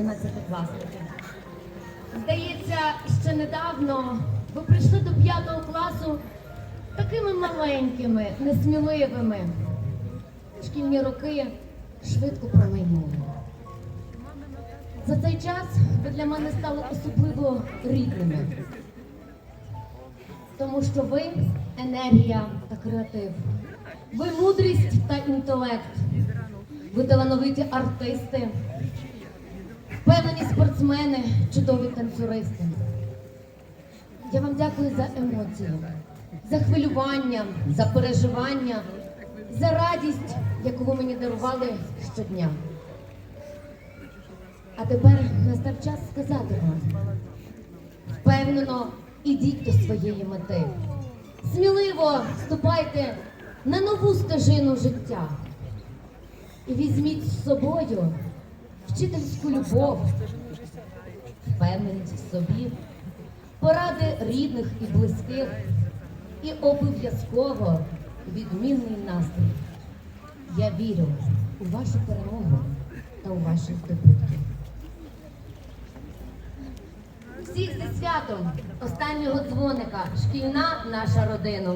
одинадцятикласники. Здається, ще недавно ви прийшли до п'ятого класу такими маленькими, несміливими. Шкільні роки швидко промайнули. За цей час ви для мене стали особливо рідними. Тому що ви енергія та креатив. Ви мудрість та інтелект. Ви талановиті артисти, впевнені спортсмени, чудові танцюристи. Я вам дякую за емоції, за хвилювання, за переживання, за радість, яку ви мені дарували щодня. А тепер настав час сказати вам. Впевнено, ідіть до своєї мети. Сміливо ступайте на нову стежину життя. І візьміть з собою вчительську любов, впевненість собі, поради рідних і близьких, і обов'язково відмінний настрій. Я вірю у вашу перемогу та у ваші здобутки. Всіх зі святом останнього дзвоника, шкільна наша родина.